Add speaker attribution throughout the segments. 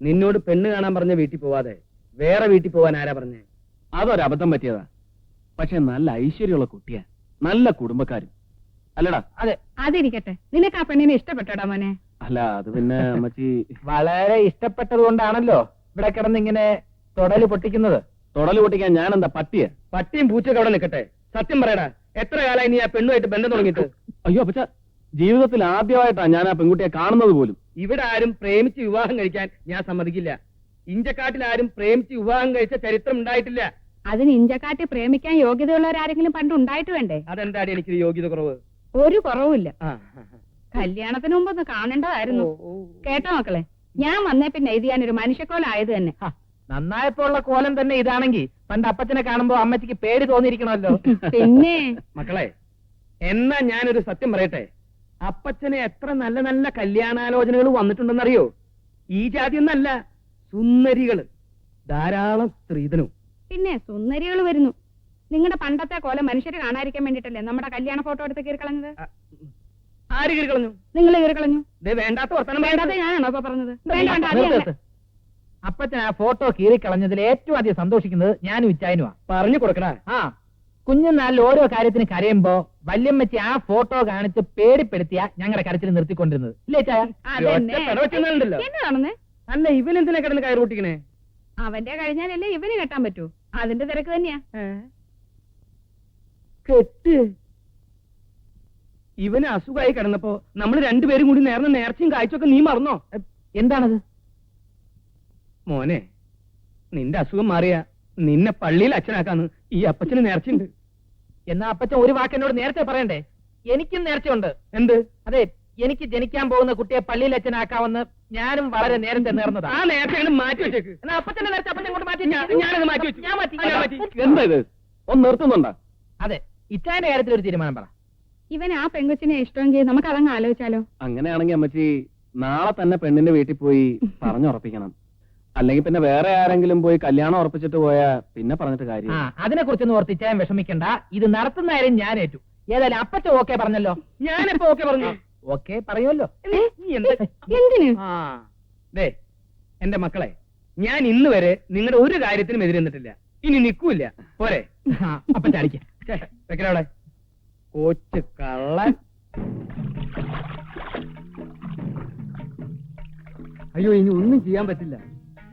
Speaker 1: നിന്നോട് പെണ്ണ് കാണാൻ പറഞ്ഞ വീട്ടിൽ പോവാതെ വേറെ വീട്ടിൽ പോവാൻ ആരാ പറഞ്ഞേ?
Speaker 2: അതൊരബദ്ധം പറ്റിയതാ. പക്ഷെ നല്ല ഐശ്വര്യമുള്ള കുട്ടിയാ. നല്ല കുടുംബക്കാരും. അല്ലടാ
Speaker 1: അതെ
Speaker 3: അതിരിക്കട്ടെ. നിനക്ക് ആ പെണ്ണിനെ ഇഷ്ടപ്പെട്ടോടാ മോനെ?
Speaker 2: അല്ല അത് പിന്നെ അമ്മച്ചി
Speaker 1: വളരെ ഇഷ്ടപ്പെട്ടത് കൊണ്ടാണല്ലോ ഇവിടെ കിടന്ന് ഇങ്ങനെ തൊടൽ പൊട്ടിക്കുന്നത്.
Speaker 2: തൊടൽ പൊട്ടിക്കാൻ ഞാൻ എന്താ പട്ടിയ?
Speaker 1: പട്ടിയും പൂച്ചയൊക്കെ അവിടെ നിൽക്കട്ടെ. സത്യം പറയടാ എത്ര കാലമായി നീ ആ പെണ്ണുമായിട്ട് ബന്ധം തുടങ്ങിയിട്ട്?
Speaker 2: അയ്യോ അപ്പച്ച ജീവിതത്തിൽ ആദ്യമായിട്ടാ ഞാൻ ആ പെൺകുട്ടിയെ കാണുന്നത് പോലും.
Speaker 1: ഇവിടെ ആരും പ്രേമിച്ച് വിവാഹം കഴിക്കാൻ ഞാൻ സമ്മതിക്കില്ല. ഇഞ്ചക്കാട്ടിൽ ആരും പ്രേമിച്ച് വിവാഹം കഴിച്ച ചരിത്രം ഉണ്ടായിട്ടില്ല.
Speaker 3: അതിന് ഇഞ്ചക്കാട്ടി പ്രേമിക്കാൻ യോഗ്യതയുള്ളവരാരെങ്കിലും പണ്ട് ഉണ്ടായിട്ട് വേണ്ടേ?
Speaker 1: അതെന്താ എനിക്ക് യോഗ്യത കുറവ്?
Speaker 3: ഒരു കുറവുമില്ല. കല്യാണത്തിന് മുമ്പ് ഒന്ന് കാണേണ്ടതായിരുന്നു. കേട്ടോ മക്കളെ ഞാൻ വന്നേ പിന്നെ ഇത് ഞാൻ ഒരു മനുഷ്യക്കോലായത് തന്നെ.
Speaker 1: നന്നായപ്പോ ഉള്ള കോലം തന്നെ ഇതാണെങ്കിൽ പണ്ട് അപ്പച്ചനെ കാണുമ്പോ അമ്മച്ചിക്ക് പേര് തോന്നിയിരിക്കണമല്ലോ.
Speaker 3: പിന്നെ?
Speaker 1: മക്കളെ എന്നാ ഞാനൊരു സത്യം പറയട്ടെ? അപ്പച്ചന് എത്ര നല്ല നല്ല കല്യാണാലോചനകൾ വന്നിട്ടുണ്ടെന്നറിയോ? ഈ ജാതി ഒന്നല്ല സുന്ദരികൾ. ധാരാളം സ്ത്രീധനവും.
Speaker 3: പിന്നെ സുന്ദരികൾ വരുന്നു. നിങ്ങളുടെ പണ്ടത്തെ കോലം മനുഷ്യരെ കാണാതിരിക്കാൻ വേണ്ടിട്ടല്ലേ നമ്മുടെ കല്യാണ ഫോട്ടോ എടുത്ത് കീറി കളഞ്ഞത്?
Speaker 1: ആര് കീറി കളഞ്ഞു?
Speaker 3: നിങ്ങൾ കീറി കളഞ്ഞു.
Speaker 1: ദേ വേണ്ടാത്ത വർത്തനം
Speaker 3: വേണ്ടാതെ ഞാനാണോ ഇപ്പൊ പറഞ്ഞത്? വേണ്ട വേണ്ട
Speaker 4: അപ്പച്ചൻ ആ ഫോട്ടോ കീറിക്കളഞ്ഞതിൽ ഏറ്റവും അധികം സന്തോഷിക്കുന്നത് ഞാനും ഇച്ചായനുമാ
Speaker 1: പറഞ്ഞു കൊടുക്കണ
Speaker 4: ആ കുഞ്ഞുനാളിൽ ഓരോ കാര്യത്തിന് കരയുമ്പോ വല്യമ്മച്ചി ആ ഫോട്ടോ കാണിച്ച് പേടിപ്പെടുത്തിയ ഞങ്ങളുടെ കരച്ചിൽ നിർത്തിക്കൊണ്ടിരുന്നത്. ഇല്ലേ ചായ
Speaker 1: അല്ല ഇവൻ എന്തിനാ കിടന്ന് കയറി കൂട്ടിക്കണേ?
Speaker 3: അവന്റെ കഴിഞ്ഞാലല്ലേ ഇവന് കെട്ടാൻ പറ്റൂ. അതിന്റെ തിരക്ക് തന്നെയാ.
Speaker 1: കെട്ട്. ഇവന് അസുഖമായി കിടന്നപ്പോ നമ്മൾ രണ്ടുപേരും കൂടി നേർന്ന നേർച്ചയും കാഴ്ചയൊക്കെ നീ മറന്നോ?
Speaker 4: എന്താണത്?
Speaker 1: മോനെ നിന്റെ അസുഖം മാറിയ നിന്നെ പള്ളിയിൽ അച്ഛനാക്കാന്ന് ഈ അപ്പച്ചന് നേർച്ചയുണ്ട്.
Speaker 4: എന്നാ അപ്പച്ചൻ ഒരു വാക്ക് എന്നോട് നേരത്തെ പറയണ്ടേ? എനിക്കും നേർച്ചയുണ്ട്.
Speaker 1: എന്ത്?
Speaker 4: അതെ എനിക്ക് ജനിക്കാൻ പോകുന്ന കുട്ടിയെ പള്ളിയിൽ അച്ഛനാക്കാമെന്ന് ഞാനും വളരെ നേരത്തെ നേർന്നതാ.
Speaker 1: ആ നേർച്ച മാറ്റി വെച്ചേക്ക്.
Speaker 4: എന്നാ അപ്പച്ചന്റെ നേരത്തെ അപ്പച്ചൻ കൊണ്ട് മാറ്റി
Speaker 1: ഞാനത് മാറ്റി വെച്ചു.
Speaker 4: ഞാൻ മാറ്റി
Speaker 2: എന്താ ഇത്? ഒന്ന് നിർത്തുന്നുണ്ടാ?
Speaker 4: അതെ ഇച്ചാന്റെ കാര്യത്തിൽ ഒരു തീരുമാനം പറ.
Speaker 3: ഇവൻ ആ പെങ്കൊച്ചിനെ ഇഷ്ടമെങ്കിൽ നമുക്ക് അതങ്ങ് ആലോചിച്ചാലോ?
Speaker 2: അങ്ങനെയാണെങ്കിൽ അമ്മച്ചി നാളെ തന്നെ പെണ്ണിന്റെ വീട്ടിൽ പോയി പറഞ്ഞുറപ്പിക്കണം. അല്ലെങ്കിൽ പിന്നെ വേറെ ആരെങ്കിലും പോയി കല്യാണം ഉറപ്പിച്ചിട്ട് പോയാ പിന്നെ പറഞ്ഞിട്ട് കാര്യം
Speaker 4: അതിനെ കുറിച്ചൊന്നും ഓർത്ത് ഇച്ചായൻ വിഷമിക്കണ്ട. ഇത് നടത്തുന്ന കാര്യം ഞാൻ ഏറ്റു. ഏതായാലും അപ്പച്ച ഓക്കെ പറഞ്ഞല്ലോ.
Speaker 1: ഞാനിപ്പോ ഓക്കെ പറഞ്ഞു.
Speaker 4: ഓക്കെ പറയുമല്ലോ.
Speaker 1: നീ എന്താ?
Speaker 3: എന്തിന്?
Speaker 1: ആ ദേ എന്റെ മക്കളെ ഞാൻ ഇന്ന് വരെ നിങ്ങളുടെ ഒരു കാര്യത്തിനും എതിരെ നിന്നിട്ടില്ല ഇനി നിൽക്കൂല പോരെ.
Speaker 4: അപ്പച്ച അടിക്ക.
Speaker 1: അവിടെ. കോച്ച് കള്ളൻ.
Speaker 5: അയ്യോ ഇനി ഒന്നും ചെയ്യാൻ പറ്റില്ല.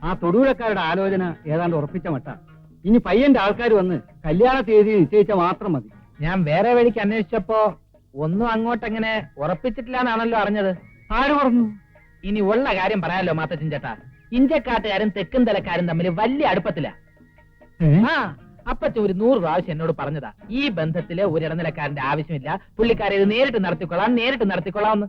Speaker 5: ആ തൊടുപുഴക്കാരുടെ ആലോചന ഏതാണ്ട് ഉറപ്പിച്ച മട്ട. ഇനി പയ്യന്റെ ആൾക്കാർ വന്ന് കല്യാണ തീയതി നിശ്ചയിച്ച മാത്രം മതി.
Speaker 4: ഞാൻ വേറെ വഴിക്ക് അന്വേഷിച്ചപ്പോ ഒന്നും അങ്ങോട്ടങ്ങനെ ഉറപ്പിച്ചിട്ടില്ല എന്നാണല്ലോ അറിഞ്ഞത്.
Speaker 5: ആര് പറഞ്ഞു?
Speaker 4: ഇനി ഉള്ള കാര്യം പറയാലോ മാത്തച്ഛൻ ചേട്ടാ ഇഞ്ചക്കാട്ടുകാരും തെക്കും തലക്കാരും തമ്മിൽ വലിയ അടുപ്പത്തില. ആ അപ്പച്ച ഒരു നൂറ് പ്രാവശ്യം എന്നോട് പറഞ്ഞതാ. ഈ ബന്ധത്തിൽ ഒരു ഇടനിലക്കാരന്റെ ആവശ്യമില്ല. പുള്ളിക്കാരെ ഇത് നേരിട്ട് നടത്തിക്കൊള്ളാം നേരിട്ട് നടത്തിക്കൊള്ളാമെന്ന്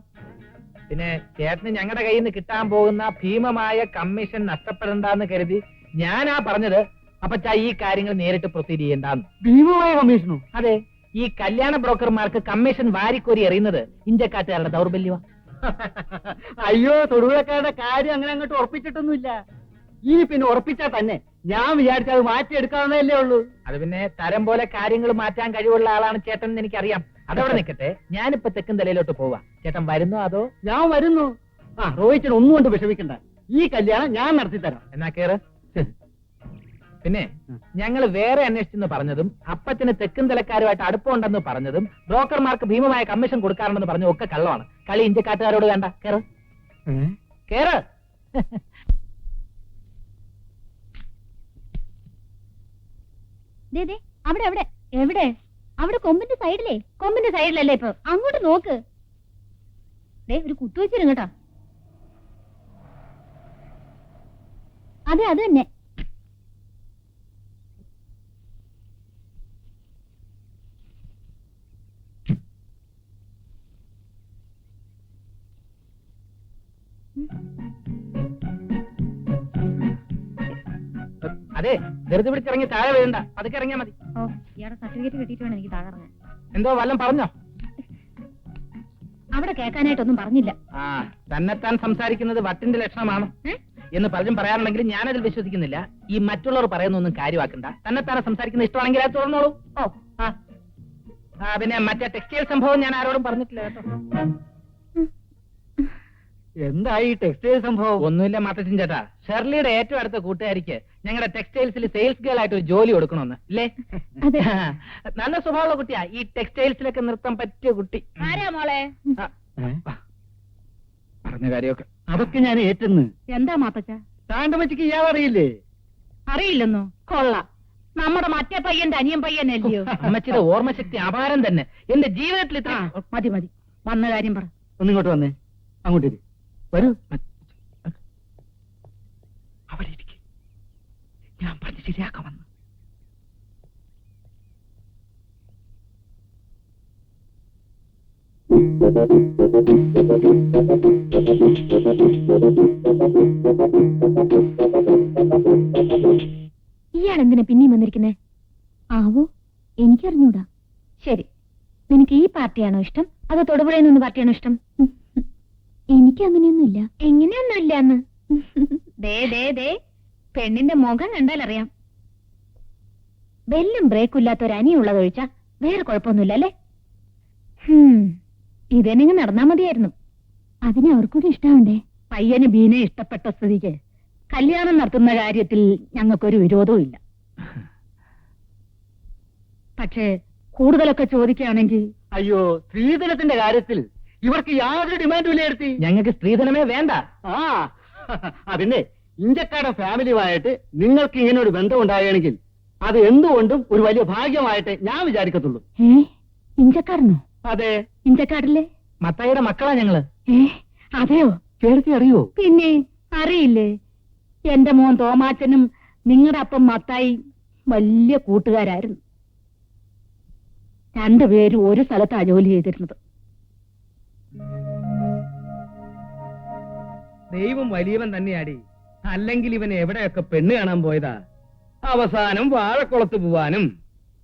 Speaker 4: പിന്നെ ചേട്ടന് ഞങ്ങളുടെ കയ്യിൽ നിന്ന് കിട്ടാൻ പോകുന്ന ഭീമമായ കമ്മീഷൻ നഷ്ടപ്പെടണ്ടെന്ന് കരുതി ഞാനാ പറഞ്ഞത് അപ്പച്ച ഈ കാര്യങ്ങൾ നേരിട്ട് പ്രൊസീഡ് ചെയ്യണ്ടെന്ന്.
Speaker 5: ഭീമമായ കമ്മീഷനോ?
Speaker 4: അതെ ഈ കല്യാണ ബ്രോക്കർമാർക്ക് കമ്മീഷൻ വാരിക്കോരി എറിയുന്നത് ഇന്ത്യക്കാറ്റുകാരുടെ ദൗർബല്യമാ
Speaker 5: അയ്യോ തൊടുപുഴക്കാരുടെ കാര്യം അങ്ങനെ അങ്ങോട്ട് ഉറപ്പിച്ചിട്ടൊന്നുമില്ല. ഇനി പിന്നെ ഉറപ്പിച്ചാ തന്നെ. ഞാൻ വിചാരിച്ചത് മാറ്റി മാറ്റിയെടുക്കാവുന്നതല്ലേ ഉള്ളൂ.
Speaker 4: അത് പിന്നെ തരം പോലെ കാര്യങ്ങൾ മാറ്റാൻ കഴിവുള്ള ആളാണ് ചേട്ടൻ എന്ന് എനിക്കറിയാം. അതവിടെ നിൽക്കട്ടെ. ഞാനിപ്പോ തെക്കൻ തലയിലോട്ട് പോവാ. ചേട്ടൻ വരുന്നോ അതോ?
Speaker 5: ഞാൻ വരുന്നു. ആ റോഹിച്ചൻ ഒന്നും കൊണ്ട് വിഷമിക്കണ്ട. ഈ കല്യാണം ഞാൻ നടത്തി തരാം.
Speaker 4: എന്നാ കേറ്? പിന്നെ ഞങ്ങൾ വേറെ അന്വേഷിച്ചെന്ന് പറഞ്ഞതും അപ്പച്ചന് തെക്കൻ തലക്കാരുമായിട്ട് അടുപ്പമുണ്ടെന്ന് പറഞ്ഞതും ബ്രോക്കർമാർക്ക് ഭീമമായ കമ്മീഷൻ കൊടുക്കാറുണ്ടെന്ന് പറഞ്ഞു ഒക്കെ കള്ളമാണ്. കളി ഇഞ്ചക്കാട്ടുകാരോട് വേണ്ട. കേറ്. കേറ്.
Speaker 6: ദേ, ദേ, അവിടെ അവിടെ. എവിടെ? അവിടെ കൊമ്പിന്റെ സൈഡിലേ കൊമ്പിന്റെ സൈഡിലല്ലേ ഇപ്പൊ? അങ്ങോട്ട് നോക്ക്. ദേ ഒരു കുത്തു വെച്ചിരുന്നു കേട്ടോ. അതെ അത് തന്നെ.
Speaker 4: അതെ ധൃതി പിടിച്ചിറങ്ങി താഴെ വീഴണ്ട. അതൊക്കെ ഇറങ്ങിയാ മതി.
Speaker 6: ഓ. ഇയാളുടെ സർട്ടിഫിക്കറ്റ് കിട്ടിയിട്ട് വേണം എനിക്ക് താഴെ
Speaker 4: എന്തോ വല്ലം പറഞ്ഞോ?
Speaker 6: അവിടെ കേൾക്കാനായിട്ടൊന്നും പറഞ്ഞില്ല.
Speaker 4: ആ തന്നെത്താൻ സംസാരിക്കുന്നത് വട്ടിന്റെ ലക്ഷണമാണ്? എന്ന് പലരും പറയാറുണ്ടെങ്കിൽ ഞാനതിൽ വിശ്വസിക്കുന്നില്ല. ഈ മറ്റുള്ളവർ പറയുന്നൊന്നും കാര്യമാക്കണ്ട. തന്നെത്താനെ സംസാരിക്കുന്ന ഇഷ്ടമാണെങ്കിൽ അത് തുറന്നോളൂ. ഓ ആ പിന്നെ മറ്റേ ടെക്സ്റ്റൈൽ സംഭവം ഞാൻ ആരോടും പറഞ്ഞിട്ടില്ല കേട്ടോ.
Speaker 5: എന്തായി ടെക്സ്റ്റൈൽ സംഭവം?
Speaker 4: ഒന്നുമില്ല മാത്തച്ഛൻ ചേട്ടാ. ഷെർലിയുടെ ഏറ്റവും അടുത്ത കൂട്ടുകാരിക്ക് ഞങ്ങളുടെ ടെക്സ്റ്റൈൽസിൽ സെയിൽസ് ഗേൾ ആയിട്ട് ഒരു ജോലി കൊടുക്കണമെന്ന്. അല്ലേ
Speaker 6: അതെ.
Speaker 4: നല്ല സ്വഭാവമുള്ള കുട്ടിയാ. ഈ ടെക്സ്റ്റൈൽസിലൊക്കെ നൃത്തം പറ്റിയ കുട്ടി.
Speaker 6: ആരാ മോളെ?
Speaker 4: ആ, പറഞ്ഞ കാര്യമൊക്കെ.
Speaker 5: അതൊക്കെ ഞാൻ ഏറ്റെന്ന്.
Speaker 3: എന്താ മാത്തച്ച
Speaker 5: താണ്ടമച്ചിക്ക് ഇയാൾ അറിയില്ലേ?
Speaker 3: അറിയില്ലെന്നോ? കൊള്ള. നമ്മുടെ മറ്റേ പയ്യന്റെ അനിയൻ പയ്യനല്ലയോ?
Speaker 4: അമ്മച്ചിയുടെ ഓർമ്മശക്തി അപാരം തന്നെ. എന്റെ ജീവിതത്തിൽ ഇത്ര
Speaker 3: മതി മതി. വന്ന കാര്യം പറ.
Speaker 5: ഒന്നിങ്ങോട്ട് വന്നേ. അങ്ങോട്ട് ഇരി. വരൂ.
Speaker 4: അവിടെ ഇരിക്ക്. ഞാൻ പറഞ്ഞ് ശരിയാക്കാൻ വന്നു.
Speaker 6: ഇയാൾ പിന്നെയും വന്നിരിക്കുന്നേ? ആവോ? എനിക്കറിഞ്ഞൂടാ. ശരി. നിനക്ക് ഈ പാർട്ടിയാണോ ഇഷ്ടം? അതോ തൊടുപുഴയിൽ നിന്ന് പാർട്ടിയാണോ ഇഷ്ടം? എനിക്ക് അങ്ങനെയൊന്നുമില്ല എങ്ങനെയൊന്നുമില്ല എന്ന് ദേ ദേ ദേ. പെണ്ണിന്റെ മുഖം കണ്ടാൽ അറിയാം ബെല്ലും ബ്രേക്കും ഇല്ലാത്ത ഒരു അനിയുള്ളതൊഴിച്ചാ വേറെ കുഴപ്പമൊന്നുമില്ല അല്ലേ ഹും, ഇതെനിങ്ങ് നടന്നാ മതിയായിരുന്നു. അതിനെ അവർക്കൂടി ഇഷ്ടാവണ്ടേ?
Speaker 3: പയ്യന് ബീനെ ഇഷ്ടപ്പെട്ട സ്ഥിതിക്ക് കല്യാണം നടത്തുന്ന കാര്യത്തിൽ ഞങ്ങൾക്കൊരു വിരോധവും ഇല്ല പക്ഷേ കൂടുതലൊക്കെ ചോദിക്കുകയാണെങ്കിൽ
Speaker 5: അയ്യോ സ്ത്രീധനത്തിന്റെ കാര്യത്തിൽ ഇവർക്ക് യാതൊരു ഡിമാൻഡും ഇല്ല എടുത്തി.
Speaker 4: ഞങ്ങൾക്ക് സ്ത്രീധനമേ വേണ്ട.
Speaker 5: ആ അതിന്റെ ഇന്ത്യക്കാരുടെ ഫാമിലിയുമായിട്ട് നിങ്ങൾക്ക് ഇങ്ങനെ ഒരു ബന്ധം ഉണ്ടാവുകയാണെങ്കിൽ അത് എന്തുകൊണ്ടും ഒരു വലിയ ഭാഗ്യമായിട്ട് ഞാൻ വിചാരിക്കത്തുള്ളൂ.
Speaker 6: ഏ? ഇഞ്ചക്കാരനോ
Speaker 5: അതെ.
Speaker 3: ഇഞ്ചക്കാട്ടില്ലേ
Speaker 4: മത്തായിയുടെ മക്കളാ ഞങ്ങൾ.
Speaker 3: ഏ അതെയോ?
Speaker 5: കേൾക്കി അറിയോ
Speaker 3: പിന്നെ അറിയില്ലേ? എന്റെ മോൻ തോമാച്ചനും നിങ്ങളുടെ അപ്പം മത്തായി വലിയ കൂട്ടുകാരായിരുന്നു. രണ്ടുപേരും ഒരു സ്ഥലത്താണ് ജോലി ചെയ്തിരുന്നത്.
Speaker 1: ദൈവം വലിയവൻ തന്നെയാടി. അല്ലെങ്കിൽ ഇവൻ എവിടെയൊക്കെ പെണ്ണ് കാണാൻ പോയതാ? അവസാനം വാഴക്കുളത്ത് പോവാനും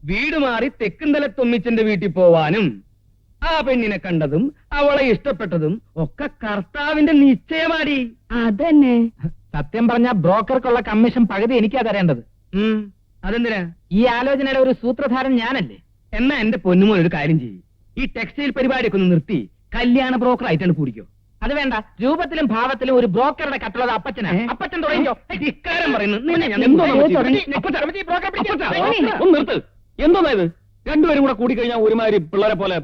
Speaker 1: വീട് മാറി തെക്കുന്തല തൊമ്മിച്ചന്റെ വീട്ടിൽ പോവാനും ആ പെണ്ണിനെ കണ്ടതും അവളെ ഇഷ്ടപ്പെട്ടതും ഒക്കെ കർത്താവിന്റെ നിശ്ചയമാടി.
Speaker 3: അതന്നെ.
Speaker 4: സത്യം പറഞ്ഞ ബ്രോക്കർക്കുള്ള കമ്മീഷൻ പകുതി എനിക്കാ തരേണ്ടത്.
Speaker 1: ഉം അതെന്തിനാ?
Speaker 4: ഈ ആലോചനയുടെ ഒരു സൂത്രധാരൻ ഞാനല്ലേ?
Speaker 1: എന്നാ എന്റെ പൊന്നുമോൻ ഒരു കാര്യം ചെയ്യും. ഈ ടെക്സ്റ്റൈൽ പരിപാടിയൊക്കെ ഒന്ന് നിർത്തി കല്യാണ ബ്രോക്കർ ആയിട്ടാണ് കൂടിക്കോ.
Speaker 4: അത് വേണ്ട. രൂപത്തിലും ഭാവത്തിലും ഒരു ബ്രോക്കറുടെ കട്ടുള്ളത് അപ്പച്ചനാ? അപ്പച്ചൻ തുടങ്ങിയോ
Speaker 1: ധിക്കാരം പറയുന്നു.
Speaker 5: നിർത്ത്. എന്തോന്നായത് രണ്ടുപേരും കൂടെ കൂടിക്കഴിഞ്ഞാൽ ഒരുമാതിരി പിള്ളേരെ പോലെ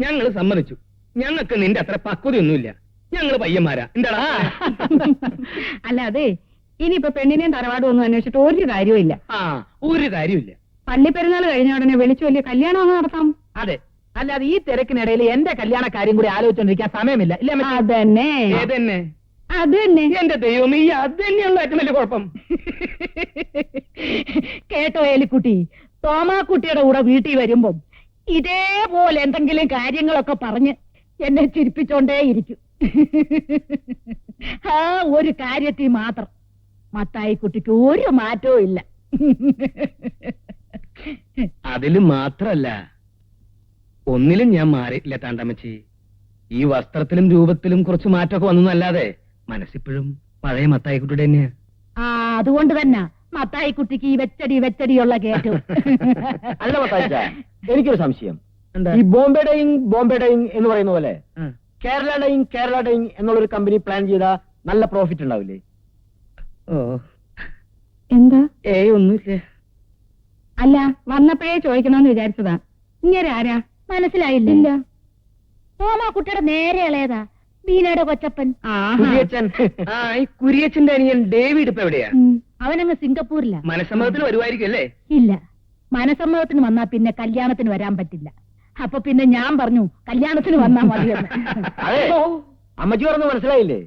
Speaker 1: ഞങ്ങൾ സമ്മതിച്ചു. ഞങ്ങൾക്ക് നിന്റെ അത്ര പക്വതയൊന്നുമില്ല. ഞങ്ങൾ പയ്യന്മാരാ. എന്താടാ?
Speaker 3: അല്ല അതെ. ഇനിയിപ്പോ പെണ്ണിനെയും തറവാടും ഒന്നും അന്വേഷിച്ചിട്ട് ഒരു കാര്യവും
Speaker 1: ആ ഒരു കാര്യമില്ല
Speaker 3: പള്ളിപ്പെരുന്നാൾ കഴിഞ്ഞ ഉടനെ വിളിച്ചു വലിയ കല്യാണം ഒന്ന് നടത്താം.
Speaker 4: അതെ. അല്ലാതെ ഈ തിരക്കിനിടയിൽ എന്റെ കല്യാണ കാര്യം കൂടി ആലോചിച്ചോണ്ടിരിക്കാൻ സമയമില്ല. ഇല്ലേ അമ്മച്ചി?
Speaker 3: അതന്നെ.
Speaker 1: ഏതെന്നെ?
Speaker 3: അത് തന്നെ
Speaker 1: എന്റെ ദൈവം ഈ അത് തന്നെയുള്ള ഏറ്റവും വലിയ കുഴപ്പം.
Speaker 3: കേട്ടോ ഏലിക്കുട്ടി. തോമാക്കുട്ടിയുടെ കൂടെ വീട്ടിൽ വരുമ്പം ഇതേപോലെ എന്തെങ്കിലും കാര്യങ്ങളൊക്കെ പറഞ്ഞ് എന്നെ ചിരിപ്പിച്ചോണ്ടേ ഇരിക്കും. ആ ഒരു കാര്യത്തിൽ മാത്രം മത്തായി കുട്ടിക്ക് ഒരു മാറ്റവും ഇല്ല.
Speaker 1: അതിൽ മാത്രല്ല. ഒന്നിലും ഞാൻ മാറിയിട്ടില്ല താണ്ടമ്മച്ചി. ഈ വസ്ത്രത്തിലും രൂപത്തിലും കുറച്ച് മാറ്റമൊക്കെ വന്നല്ലാതെ മനസ്സിപ്പോഴും പഴയ മത്തായിക്കുട്ടിയുടെ തന്നെയാ.
Speaker 3: ആ അതുകൊണ്ട് തന്നെ മത്തായിക്കുട്ടിക്ക് ഈ വെച്ചടി വെച്ചടിയുള്ള കേട്ടു
Speaker 5: അല്ല മത്തായിച്ച എനിക്കൊരു സംശയം.
Speaker 1: എന്താ?
Speaker 5: ഈ ബോംബെ ഡൈങ് ബോംബെ ഡൈങ് എന്ന് പറയുന്ന പോലെ
Speaker 1: ആ.
Speaker 5: കേരള ഡൈങ് കേരള ഡൈങ് എന്നുള്ളൊരു കമ്പനി പ്ലാൻ ചെയ്താൽ നല്ല പ്രോഫിറ്റ് ഉണ്ടാവില്ലേ?
Speaker 1: ഓ.
Speaker 3: എന്താ?
Speaker 1: ഏയ് ഒന്നുമില്ല.
Speaker 3: അല്ല വന്നപ്പോഴേ ചോദിക്കണമെന്ന് വിചാരിച്ചതാ. ഇങ്ങനെ ആരാ
Speaker 6: മനസ്സിലായില്ല? തോമാക്കുട്ടിയുടെ നേരെ ഇളയതാ. ബീനയുടെ കൊച്ചപ്പൻ.
Speaker 1: കുരിയച്ചൻ. ആ ഈ കുരിയച്ചന്റെ അനിയൻ ഡേവിഡ് ഇപ്പൊ എവിടെയാ?
Speaker 6: അവനങ്ങ് സിംഗപ്പൂരില.
Speaker 1: മനസമ്മതത്തിന് വരുമായിരിക്കും അല്ലേ
Speaker 3: ഇല്ല. മനസമ്മതത്തിന് വന്നാ പിന്നെ കല്യാണത്തിന് വരാൻ പറ്റില്ല. അപ്പൊ പിന്നെ ഞാൻ പറഞ്ഞു കല്യാണത്തിന് വന്നാ മതി
Speaker 5: അതെ. അമ്മച്ചി പറഞ്ഞു മനസ്സിലായില്ലേ?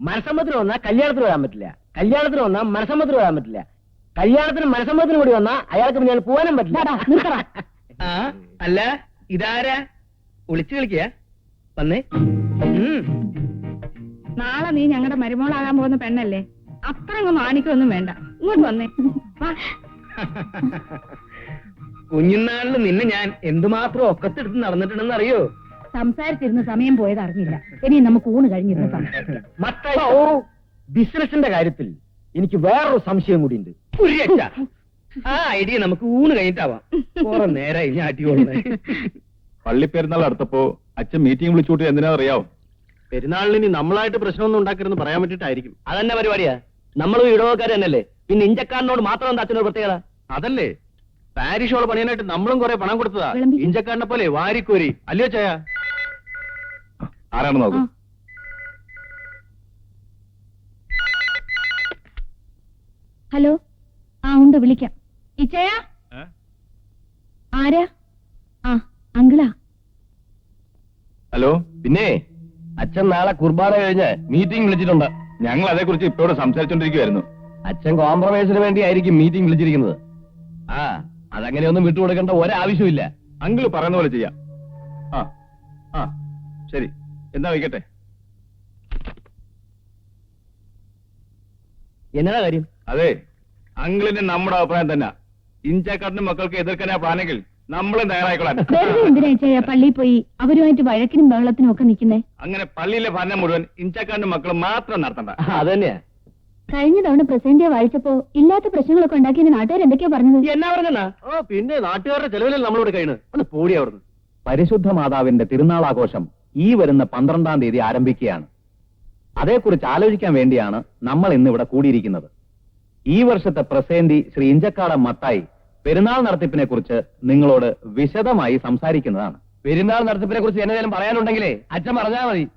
Speaker 5: മനസമ്മതത്തിന് വന്നാ കല്യാണത്തിന് വരാൻ പറ്റില്ല. കല്യാണത്തിന് വന്നാ മനസമ്മതത്തിന് വരാൻ പറ്റില്ല. കല്യാണത്തിന് മനസമ്മതത്തിന് കൂടി വന്നാ അയാൾക്ക് പിന്നെ പോകാനും പറ്റില്ല.
Speaker 1: അല്ല. ഇതാരാ? ഒളിച്ചു കളിക്കുക വന്നേ.
Speaker 3: നാളെ നീ ഞങ്ങളുടെ മരുമോളാകാൻ പോകുന്ന പെണ്ണല്ലേ? അത്ര അങ്ങ് മാണിക്കൊന്നും വേണ്ട. ഇങ്ങോട്ട് വന്നേ. വാ.
Speaker 1: കുഞ്ഞുനാളിൽ നിന്നെ ഞാൻ എന്തുമാത്രം ഒക്കത്തെടുത്ത് നടന്നിട്ടുണ്ടെന്ന് അറിയോ
Speaker 3: സംസാരിച്ചിരുന്ന സമയം പോയത് അറിഞ്ഞില്ല. ഇനി നമുക്ക് ഊണ് കഴിഞ്ഞിരുന്ന സംസാരിക്കാം.
Speaker 5: മത്തായി ഓ ബിസിനസിന്റെ കാര്യത്തിൽ എനിക്ക് വേറൊരു സംശയം കൂടിയുണ്ട്.
Speaker 1: ആ ഐഡിയ നമുക്ക് ഊണ് കഴിഞ്ഞിട്ടാവാം. കുറെ നേരം പള്ളി
Speaker 7: പെരുന്നാൾ അടുത്തപ്പോ അച്ഛൻ മീറ്റിംഗ് വിളിച്ചോട്ട് എന്തിനാ അറിയാവോ?
Speaker 8: പെരുന്നാളിന് നമ്മളായിട്ട് പ്രശ്നമൊന്നും ഉണ്ടാക്കരുതെന്ന് പറയാൻ വേണ്ടിട്ടായിരിക്കും
Speaker 9: അതന്നെ പരിപാടിയാ. നമ്മളും ഇടവക്കാർ തന്നെയല്ലേ? പിന്നെ ഇഞ്ചക്കാരനോട് മാത്രം എന്താ അച്ഛനോട് പ്രത്യേകത?
Speaker 8: അതല്ലേ. പാരീഷ് ഓൾ പണിയാനായിട്ട് നമ്മളും കുറെ പണം കൊടുത്തതാ. ഇഞ്ചക്കാരനെ പോലെ വാരിക്കോരി. അല്ലയോ ചായ ആരാണ്
Speaker 6: ആ. ഹലോ? ആ ഉണ്ട് വിളിക്കാം. ഇച്ചയാ? ആരാ? ആ അങ്കിളാ.
Speaker 8: ഹലോ പിന്നെ? അച്ഛൻ നാളെ കുർബാന കഴിഞ്ഞ് മീറ്റിംഗ് വിളിച്ചിട്ടുണ്ട്. ഞങ്ങൾ അതേക്കുറിച്ച് ഇപ്പോഴും സംസാരിച്ചോണ്ടിരിക്കുവായിരുന്നു. അച്ഛൻ കോംപ്രമൈസിന് വേണ്ടി ആയിരിക്കും മീറ്റിംഗ് വിളിച്ചിരിക്കുന്നത്. ആ അതങ്ങനെയൊന്നും വിട്ടുകൊടുക്കേണ്ട ഒരാവശ്യമില്ല അങ്കിൾ പറയുന്ന പോലെ ചെയ്യാം. ആ ആ ശരി. എന്താ വയ്ക്കട്ടെ?
Speaker 9: എന്നതാ കാര്യം?
Speaker 8: അതെ അങ്കിളിന്റെ നമ്മുടെ അഭിപ്രായം തന്നെ. ഇഞ്ചക്കാട്ടിന്റെ മക്കൾക്ക് എതിർക്കാനാ പ്ലാനെങ്കിൽ നമ്മളും തയ്യാറായിക്കൊള്ളാൻ
Speaker 6: വെറുതെ എന്തിനാ പള്ളിയിൽ പോയി? അവരുമായിട്ട് വഴക്കിനും ബഹളത്തിനും ഒക്കെ നിൽക്കുന്നേ?
Speaker 8: അങ്ങനെ പള്ളിയിലെ ഭരണം മുഴുവൻ ഇഞ്ചക്കാട്ടിന്റെ മക്കൾ മാത്രം നടത്തണ്ട.
Speaker 9: അതന്നെയാ.
Speaker 6: കഴിഞ്ഞ തവണ പ്രസിഡന്റിയെ വായിച്ചപ്പോ ഇല്ലാത്ത പ്രശ്നങ്ങളൊക്കെ ഉണ്ടാക്കി നാട്ടുകാർ എന്തൊക്കെയാ പറഞ്ഞത്?
Speaker 9: എന്നാ പറഞ്ഞോ ഓ പിന്നെ നാട്ടുകാരുടെ ചെലവിലല്ല നമ്മളോട് കഴിഞ്ഞു ഒന്ന് പോടി അവിടുന്ന്.
Speaker 7: പരിശുദ്ധ മാതാവിന്റെ തിരുനാളാഘോഷം ഈ വരുന്ന പന്ത്രണ്ടാം തീയതി ആരംഭിക്കുകയാണ്. അതേക്കുറിച്ച് ആലോചിക്കാൻ വേണ്ടിയാണ് നമ്മൾ ഇന്ന് ഇവിടെ കൂടിയിരിക്കുന്നത്. ഈ വർഷത്തെ പ്രസേന്തി ശ്രീ ഇഞ്ചക്കാട മത്തായി പെരുന്നാൾ നടത്തിപ്പിനെ കുറിച്ച് നിങ്ങളോട് വിശദമായി സംസാരിക്കുന്നതാണ്.
Speaker 8: പെരുന്നാൾ നടത്തിപ്പിനെ കുറിച്ച് എന്നേലും പറയാനുണ്ടെങ്കിലേ അച്ഛൻ പറഞ്ഞാൽ മതി.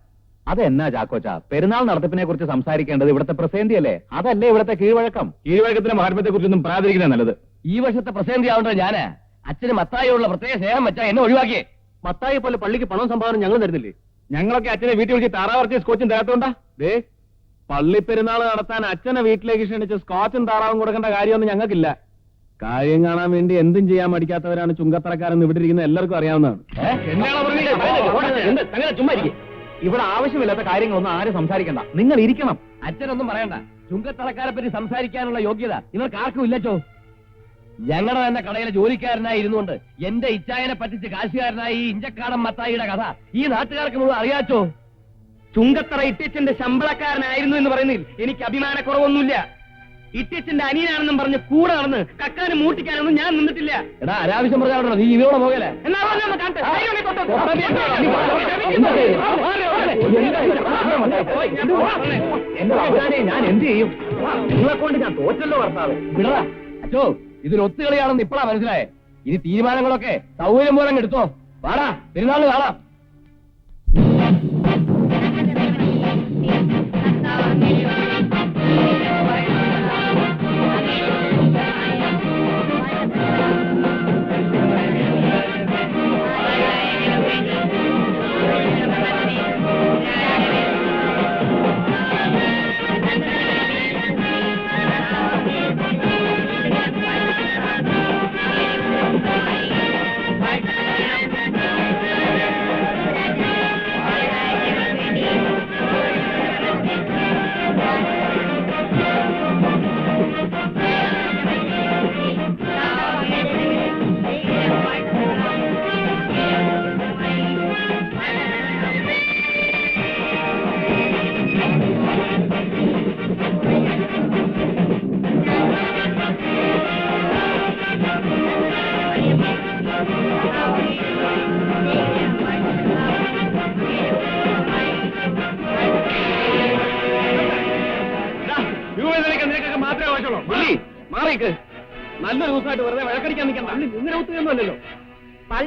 Speaker 7: അതെന്നാ ചാക്കോച്ച? പെരുന്നാൾ നടത്തിപ്പിനെ കുറിച്ച് സംസാരിക്കേണ്ടത് ഇവിടുത്തെ പ്രസേന്തി അല്ലേ? അതല്ലേ ഇവിടുത്തെ കീഴ്വഴക്കം?
Speaker 8: കീഴ്വഴക്കത്തിന്റെ മഹാത്മ്യത്തെ കുറിച്ചൊന്നും പ്രാതിരിക്കുന്ന നല്ലത്.
Speaker 9: ഈ വർഷത്തെ പ്രസേന്തി ആവേണ്ടത് ഞാൻ? അച്ഛന് മത്തായോടുള്ള പ്രത്യേക സ്നേഹം വെച്ചാ എന്നെ ഒഴിവാക്കിയേ.
Speaker 8: മത്തായി പോലെ പള്ളിക്ക് പണം സംഭാവന ഞങ്ങൾ തരുന്നില്ലേ? ഞങ്ങളൊക്കെ അച്ഛനെ വീട്ടിൽ വിളിച്ച് താറാവർത്തി സ്കോച്ചും തരാത്തോണ്ടാ? ദേ പള്ളി പെരുന്നാൾ നടത്താൻ അച്ഛനെ വീട്ടിലേക്ക് ക്ഷണിച്ച് സ്കോച്ചും താറാവും കൊടുക്കേണ്ട കാര്യമൊന്നും ഞങ്ങൾക്കില്ല. കാര്യം കാണാൻ വേണ്ടി എന്തും ചെയ്യാൻ മടിക്കാത്തവരാണ് ചുങ്കത്തറക്കാരെന്ന് ഇവിടെ ഇരിക്കുന്ന എല്ലാവർക്കും അറിയാവുന്നതാണ്.
Speaker 7: ഇവിടെ ആവശ്യമില്ലാത്ത കാര്യങ്ങളൊന്നും ആരും സംസാരിക്കണ്ട. നിങ്ങൾ ഇരിക്കണം.
Speaker 9: അച്ഛനൊന്നും പറയണ്ട. ചുങ്കത്തറക്കാരെ പറ്റി സംസാരിക്കാനുള്ള യോഗ്യത ഇവർക്ക് ആർക്കും ഇല്ലച്ചോ. ഞങ്ങളുടെ തന്നെ കടയിലെ ജോലിക്കാരനായി ഇരുന്നുകൊണ്ട് എന്റെ ഇച്ചായനെ പറ്റിച്ച് കാശുകാരനായി ഈ ഇഞ്ചക്കാടൻ മത്തായിയുടെ കഥ ഈ നാട്ടുകാർക്ക് മുഴുവൻ അറിയാച്ചോ?
Speaker 1: ചുങ്കത്തറ ഇട്ടിച്ചന്റെ ശമ്പളക്കാരനായിരുന്നു എന്ന് പറയുന്നതിൽ എനിക്ക് അഭിമാനക്കുറവൊന്നുമില്ല. ഇട്ടിച്ചന്റെ അനിയനാണെന്നും പറഞ്ഞ് കൂടെ നടന്ന് കക്കാനും മൂട്ടിക്കാനൊന്നും ഞാൻ നിന്നിട്ടില്ല.
Speaker 9: എടാ അനാവശ്യം പറഞ്ഞാൽ നീ ഇവയോടെ പോകല
Speaker 1: എന്നാ.
Speaker 7: ഞാൻ എന്ത് ചെയ്യും? നിങ്ങളെ കൊണ്ട് ഞാൻ തോറ്റല്ലോ ഭർത്താവ്.
Speaker 9: വിടടാ. അച്ചോ ഇതൊരു ഒത്തുകളിയാണെന്ന് ഇപ്പഴാ മനസ്സിലായേ. ഇനി തീരുമാനങ്ങളൊക്കെ സൗകര്യം പോലെ എടുത്തോ. വാടാ പെരുന്നാളിന് കാണാം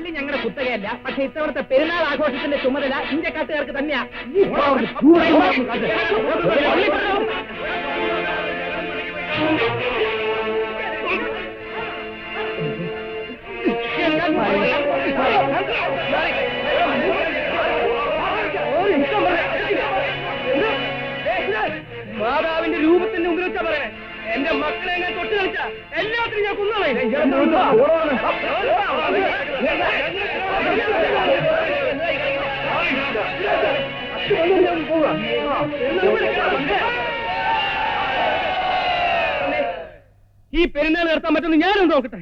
Speaker 8: പള്ളി
Speaker 1: ഞങ്ങളുടെ കുത്തകയല്ല പക്ഷെ ഇത്തവണത്തെ പെരുന്നാൾ ആഘോഷത്തിന്റെ ചുമതല ഇന്ത്യക്കാട്ടുകാർക്ക് തന്നെയാ മാതാവിന്റെ രൂപത്തിന്റെ മുമ്പിൽ വെച്ചാ പറയണേ എന്റെ മക്കളെ ഞാൻ തൊട്ട് കളിച്ച എല്ലാത്തിനും ഞാൻ കുന്നോളെ ഈ പെരുന്നാൾ നടത്താൻ പറ്റുന്ന ഞാനും നോക്കട്ടെ?